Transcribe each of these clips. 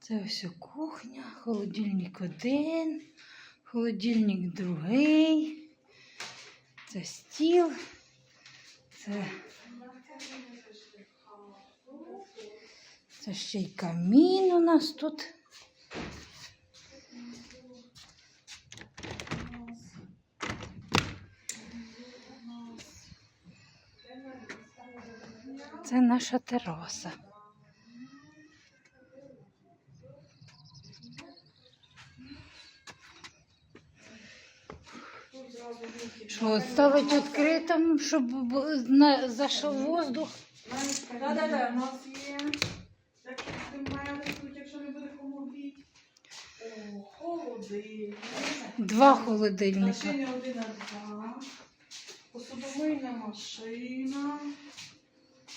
Це ось кухня, холодильник один, холодильник другий. Це стіл. Це, це ще й камін у нас тут. Це наша тераса. Що, ставить відкритим, щоб на, зайшов воздух. Да, да, да. У нас є. Тут, якщо не буде кому. Холодильник. Два холодильника. Машини один на два. Посудомийна машина.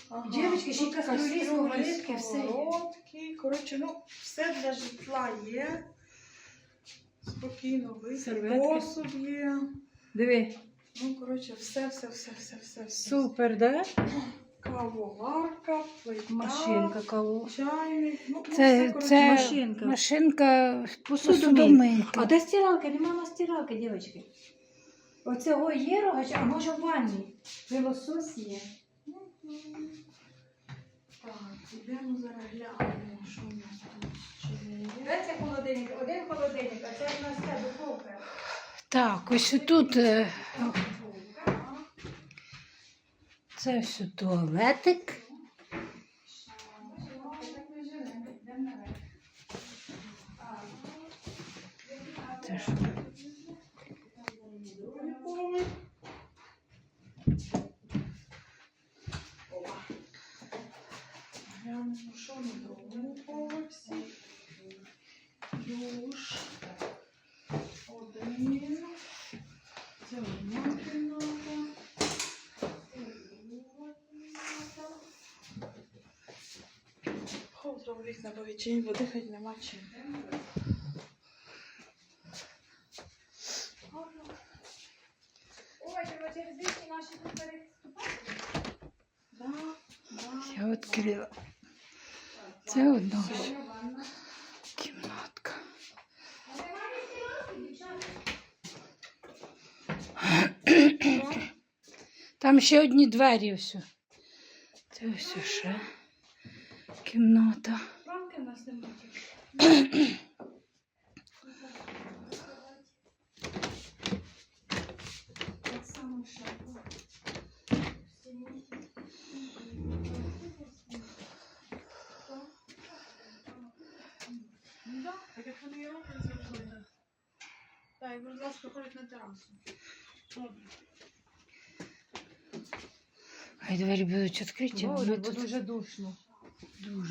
Ага, Дівчатки, ще каструлі, сковорідки, все є. Коротше, ну, все для житла є. Спокійно вийти. Посуд є. Диви. Ну, коротше, все, все, все, все, все. все. Супер, да? Кавоварка, плита, Машинка кого. чайник. Ну, ну, Це, коротше, це машинка. машинка Посудомийка. посудомийка. А де стиралка? Нема на стиралки, дівчатки. Оцього є рогач, а може в ванні. Пилосос є. Так, ідемо зараз глянемо, що у нас тут є. Де це холодильник? Один холодильник, а це в нас. Так, ось тут е, це все туалетик. Це що. Душ. Один. Це одна кімната. Це друга кімната. Вікна, бо відчині води хоч нема чим. Я відкрила. Це одна кімнатка. Там ще одні двері все. Це ось ще кімната. Рамки в нас немає. Так само шапка. Да, так як вони є рамки, це можливо. Так, будь ласка, ходить на терасу. Добре. Хай двері будуть відкриті, Боже, воно бо тут дуже душно. дуже.